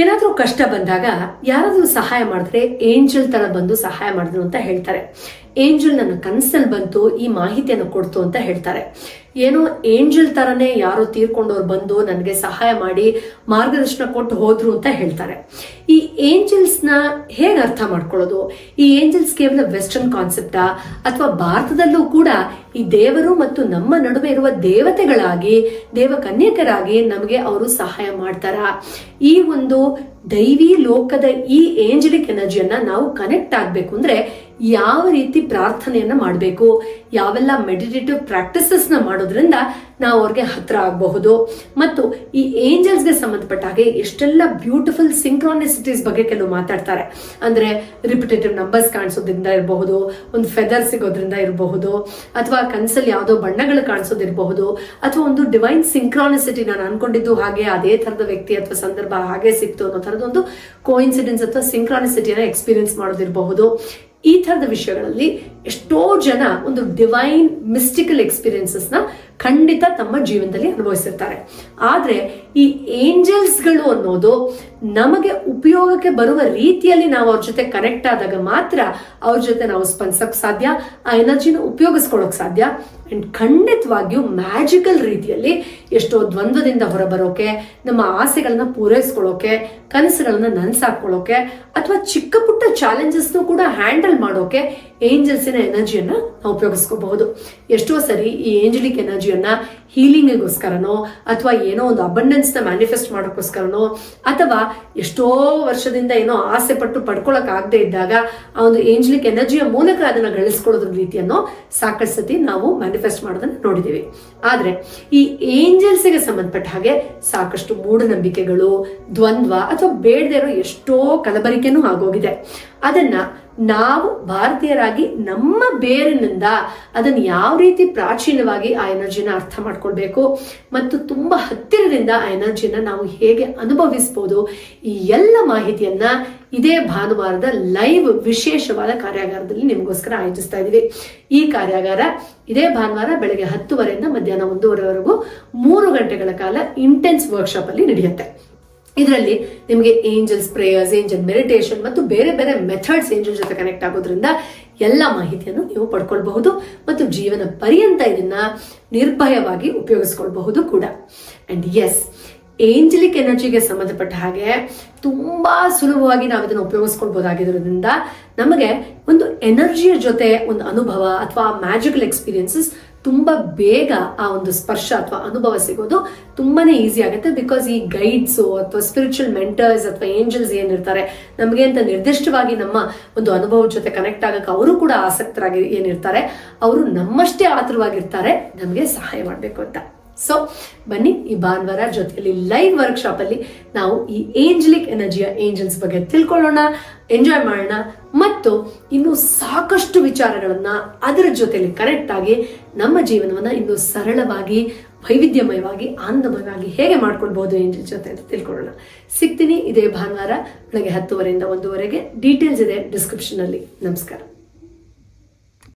ಏನಾದರೂ ಕಷ್ಟ ಬಂದಾಗ ಯಾರಾದರೂ ಸಹಾಯ ಮಾಡಿದ್ರೆ ಏಂಜಲ್ ತರ ಬಂದು ಸಹಾಯ ಮಾಡಿದ್ರು ಅಂತ ಹೇಳ್ತಾರೆ. ಏಂಜಲ್ ನನ್ನ ಕನಸಲ್ಲಿ ಬಂತು, ಈ ಮಾಹಿತಿಯನ್ನು ಕೊಡ್ತು ಅಂತ ಹೇಳ್ತಾರೆ. ಏನೋ ಏಂಜಲ್ ತರನೇ ಯಾರೋ ತೀರ್ಕೊಂಡವ್ರು ಬಂದು ನನಗೆ ಸಹಾಯ ಮಾಡಿ ಮಾರ್ಗದರ್ಶನ ಕೊಟ್ಟು ಹೋದ್ರು ಅಂತ ಹೇಳ್ತಾರೆ. ಈ ಏಂಜಲ್ಸ್ನ ಹೇಗೆ ಅರ್ಥ ಮಾಡ್ಕೊಳ್ಳೋದು? ಈ ಏಂಜಲ್ಸ್ ಕೇವಲ ವೆಸ್ಟರ್ನ್ ಕಾನ್ಸೆಪ್ಟಾ? ಅಥವಾ ಭಾರತದಲ್ಲೂ ಕೂಡ ಈ ದೇವರು ಮತ್ತು ನಮ್ಮ ನಡುವೆ ಇರುವ ದೇವತೆಗಳಾಗಿ ದೇವ ಕನ್ಯಕರಾಗಿ ನಮಗೆ ಅವರು ಸಹಾಯ ಮಾಡ್ತಾರ? ಈ ಒಂದು ದೈವಿ ಲೋಕದ ಈ ಏಂಜಲಿಕ್ ಎನರ್ಜಿಯನ್ನ ನಾವು ಕನೆಕ್ಟ್ ಆಗಬೇಕು ಅಂದ್ರೆ ಯಾವ ರೀತಿ ಪ್ರಾರ್ಥನೆಯನ್ನ ಮಾಡಬೇಕು, ಯಾವೆಲ್ಲ ಮೆಡಿಟೇಟಿವ್ ಪ್ರಾಕ್ಟೀಸಸ್ನ ಮಾಡೋದ್ರಿಂದ ನಾವು ಅವ್ರಿಗೆ ಹತ್ರ ಆಗಬಹುದು. ಮತ್ತು ಈ ಏಂಜಲ್ಸ್ಗೆ ಸಂಬಂಧಪಟ್ಟ ಹಾಗೆ ಎಷ್ಟೆಲ್ಲ ಬ್ಯೂಟಿಫುಲ್ ಸಿಂಕ್ರಾನಿಸಿಟೀಸ್ ಬಗ್ಗೆ ಕೆಲವು ಮಾತಾಡ್ತಾರೆ. ಅಂದ್ರೆ ರಿಪಿಟೇಟಿವ್ ನಂಬರ್ಸ್ ಕಾಣಿಸೋದ್ರಿಂದ ಇರಬಹುದು, ಒಂದು ಫೆದರ್ ಸಿಗೋದ್ರಿಂದ ಇರಬಹುದು, ಅಥವಾ ಕನ್ಸಲ್ಲಿ ಯಾವುದೋ ಬಣ್ಣಗಳು ಕಾಣಿಸೋದಿರಬಹುದು, ಅಥವಾ ಒಂದು ಡಿವೈನ್ ಸಿಂಕ್ರಾನಿಸಿಟಿ ನಾನು ಅನ್ಕೊಂಡಿದ್ದು ಹಾಗೆ, ಅದೇ ತರದ ವ್ಯಕ್ತಿ ಅಥವಾ ಸಂದರ್ಭ ಹಾಗೆ ಸಿಕ್ತು ಅನ್ನೋ ತರದೊಂದು ಕೋಇನ್ಸಿಡೆನ್ಸ್ ಅಥವಾ ಸಿಂಕ್ರಾನಿಸಿಟಿಯನ್ನು ಎಕ್ಸ್ಪೀರಿಯನ್ಸ್ ಮಾಡೋದಿರಬಹುದು. ಈ ತರದ ವಿಷಯಗಳಲ್ಲಿ ಎಷ್ಟೋ ಜನ ಒಂದು ಡಿವೈನ್ ಮಿಸ್ಟಿಕಲ್ ಎಕ್ಸ್ಪೀರಿಯನ್ಸಸ್ನ ಖಂಡಿತ ತಮ್ಮ ಜೀವನದಲ್ಲಿ ಅನುಭವಿಸಿರ್ತಾರೆ. ಆದ್ರೆ ಈ ಏಂಜಲ್ಸ್ಗಳು ಅನ್ನೋದು ನಮಗೆ ಉಪಯೋಗಕ್ಕೆ ಬರುವ ರೀತಿಯಲ್ಲಿ ನಾವು ಅವ್ರ ಜೊತೆ ಕನೆಕ್ಟ್ ಆದಾಗ ಮಾತ್ರ ಅವ್ರ ಜೊತೆ ನಾವು ಸ್ಪಂದಿಸಕ್ ಸಾಧ್ಯ, ಆ ಎನರ್ಜಿನ ಉಪಯೋಗಿಸ್ಕೊಳ್ಳೋಕೆ ಸಾಧ್ಯ. ಅಂಡ್ ಖಂಡಿತವಾಗಿಯೂ ಮ್ಯಾಜಿಕಲ್ ರೀತಿಯಲ್ಲಿ ಎಷ್ಟೋ ದ್ವಂದ್ವದಿಂದ ಹೊರಬರೋಕೆ, ನಮ್ಮ ಆಸೆಗಳನ್ನ ಪೂರೈಸ್ಕೊಳ್ಳೋಕೆ ಕನಸುಗಳನ್ನ ನನ್ಸಾಕೊಳ್ಳೋಕೆ ಅಥವಾ ಚಿಕ್ಕ ಪುಟ್ಟ ಚಾಲೆಂಜಸ್ನು ಕೂಡ ಹ್ಯಾಂಡಲ್ ಮಾಡೋಕೆ ಏಂಜಲ್ಸಿನ ಎನರ್ಜಿಯನ್ನು ನಾವು ಉಪಯೋಗಿಸ್ಕೋಬಹುದು. ಎಷ್ಟೋ ಸರಿ ಈ ಏಂಜಲಿಕ್ ಎನರ್ಜಿಯನ್ನ ಹೀಲಿಂಗಿಗೋಸ್ಕರನೋ, ಅಥವಾ ಏನೋ ಒಂದು ಅಬಂಡೆನ್ಸ್ನ ಮ್ಯಾನಿಫೆಸ್ಟ್ ಮಾಡೋಕ್ಕೋಸ್ಕರನೋ, ಅಥವಾ ಎಷ್ಟೋ ವರ್ಷದಿಂದ ಏನೋ ಆಸೆ ಪಟ್ಟು ಪಡ್ಕೊಳಕ್ ಆಗದೆ ಇದ್ದಾಗ, ಆ ಒಂದು ಏಂಜಲಿಕ್ ಎನರ್ಜಿಯ ಮೂಲಕ ಅದನ್ನ ಗಳಿಸ್ಕೊಳ್ಳೋದ್ರ ರೀತಿಯನ್ನು ಸಾಕಷ್ಟು ಸತಿ ನಾವು ಮ್ಯಾನಿಫೆಸ್ಟ್ ಮಾಡೋದನ್ನ ನೋಡಿದ್ದೀವಿ ಆದ್ರೆ, ಈ ಏಂಜಲ್ಸ್ಗೆ ಸಂಬಂಧಪಟ್ಟ ಹಾಗೆ ಸಾಕಷ್ಟು ಮೂಢನಂಬಿಕೆಗಳು, ದ್ವಂದ್ವ, ಅಥವಾ ಬೇಡದೇ ಇರೋ ಎಷ್ಟೋ ಕಲಬರಿಕೆನೂ ಆಗೋಗಿದೆ. ಅದನ್ನ ನಾವು ಭಾರತೀಯರಾಗಿ ನಮ್ಮ ಬೇರಿನಿಂದ ಅದನ್ನು ಯಾವ ರೀತಿ ಪ್ರಾಚೀನವಾಗಿ ಆ ಎನರ್ಜಿನ ಅರ್ಥ ಮಾಡ್ಕೊಳ್ಬೇಕು ಮತ್ತು ತುಂಬಾ ಹತ್ತಿರದಿಂದ ಆ ಎನರ್ಜಿನ ನಾವು ಹೇಗೆ ಅನುಭವಿಸ್ಬೋದು ಈ ಎಲ್ಲ ಮಾಹಿತಿಯನ್ನ ಇದೇ ಭಾನುವಾರದ ಲೈವ್ ವಿಶೇಷವಾದ ಕಾರ್ಯಾಗಾರದಲ್ಲಿ ನಿಮಗೋಸ್ಕರ ಆಯೋಜಿಸ್ತಾ ಇದ್ದೀವಿ. ಈ ಕಾರ್ಯಾಗಾರ ಇದೇ ಭಾನುವಾರ ಬೆಳಗ್ಗೆ ಹತ್ತುವರೆಯಿಂದ ಮಧ್ಯಾಹ್ನ ಒಂದೂವರೆವರೆಗೂ ಮೂರು ಗಂಟೆಗಳ ಕಾಲ ಇಂಟೆನ್ಸ್ ವರ್ಕ್ಶಾಪ್ ಅಲ್ಲಿ ನಡೆಯುತ್ತೆ. ಇದರಲ್ಲಿ ನಿಮಗೆ ಏಂಜಲ್ಸ್ ಪ್ರೇಯರ್ಸ್ ಏಂಜಲ್ ಮೆಡಿಟೇಷನ್ ಮತ್ತು ಬೇರೆ ಬೇರೆ ಮೆಥಡ್ಸ್ ಏಂಜಲ್ ಜೊತೆ ಕನೆಕ್ಟ್ ಆಗೋದ್ರಿಂದ ಎಲ್ಲ ಮಾಹಿತಿಯನ್ನು ನೀವು ಪಡ್ಕೊಳ್ಬಹುದು ಮತ್ತು ಜೀವನ ಪರ್ಯಂತ ಇದನ್ನ ನಿರ್ಭಯವಾಗಿ ಉಪಯೋಗಿಸ್ಕೊಳ್ಬಹುದು ಕೂಡ. ಅಂಡ್ ಎಸ್ ಏಂಜಲಿಕ್ ಎನರ್ಜಿಗೆ ಸಂಬಂಧಪಟ್ಟ ಹಾಗೆ ತುಂಬಾ ಸುಲಭವಾಗಿ ನಾವು ಇದನ್ನು ಉಪಯೋಗಿಸ್ಕೊಳ್ಬಹುದಾಗಿರೋದ್ರಿಂದ ನಮಗೆ ಒಂದು ಎನರ್ಜಿಯ ಜೊತೆ ಒಂದು ಅನುಭವ ಅಥವಾ ಮ್ಯಾಜಿಕಲ್ ಎಕ್ಸ್ಪೀರಿಯನ್ಸಸ್ ತುಂಬಾ ಬೇಗ ಆ ಒಂದು ಸ್ಪರ್ಶ ಅಥವಾ ಅನುಭವ ಸಿಗೋದು ತುಂಬಾನೇ ಈಸಿ ಆಗುತ್ತೆ ಬಿಕಾಸ್ ಈ ಗೈಡ್ಸು ಅಥವಾ ಸ್ಪಿರಿಚುವಲ್ ಮೆಂಟರ್ಸ್ ಅಥವಾ ಏಂಜಲ್ಸ್ ಏನಿರ್ತಾರೆ, ನಮಗೆ ಅಂತ ನಿರ್ದಿಷ್ಟವಾಗಿ ನಮ್ಮ ಒಂದು ಅನುಭವದ ಜೊತೆ ಕನೆಕ್ಟ್ ಆಗಕ್ಕೆ ಅವರು ಕೂಡ ಆಸಕ್ತರಾಗಿ ಏನಿರ್ತಾರೆ, ಅವರು ನಮ್ಮಷ್ಟೇ ಆತುರವಾಗಿರ್ತಾರೆ, ನಮಗೆ ಸಹಾಯ ಮಾಡಬೇಕು ಅಂತ. ಸೊ ಬನ್ನಿ ಈ ಭಾನುವಾರ ಜೊತೆಯಲ್ಲಿ ಲೈವ್ ವರ್ಕ್ಶಾಪ್ ಅಲ್ಲಿ ನಾವು ಈ ಏಂಜಲಿಕ್ ಎನರ್ಜಿಯ ಏಂಜಲ್ಸ್ ಬಗ್ಗೆ ತಿಳ್ಕೊಳ್ಳೋಣ ಎಂಜಾಯ್ ಮಾಡೋಣ ಮತ್ತು ಇನ್ನು ಸಾಕಷ್ಟು ವಿಚಾರಗಳನ್ನು ಅದರ ಜೊತೆಯಲ್ಲಿ ಕರೆಕ್ಟಾಗಿ ನಮ್ಮ ಜೀವನವನ್ನ ಇನ್ನು ಸರಳವಾಗಿ, ವೈವಿಧ್ಯಮಯವಾಗಿ, ಆನಂದಮಯವಾಗಿ ಹೇಗೆ ಮಾಡ್ಕೊಳ್ಬಹುದು ಏಂಜಲ್ ಜೊತೆ ಅಂತ ತಿಳ್ಕೊಳ್ಳೋಣ. ಸಿಗ್ತೀನಿ ಇದೇ ಭಾನುವಾರ ಬೆಳಗ್ಗೆ ಹತ್ತುವರೆಯಿಂದ ಒಂದೂವರೆಗೆ. ಡೀಟೇಲ್ಸ್ ಇದೆ ಡಿಸ್ಕ್ರಿಪ್ಷನ್ ಅಲ್ಲಿ. ನಮಸ್ಕಾರ.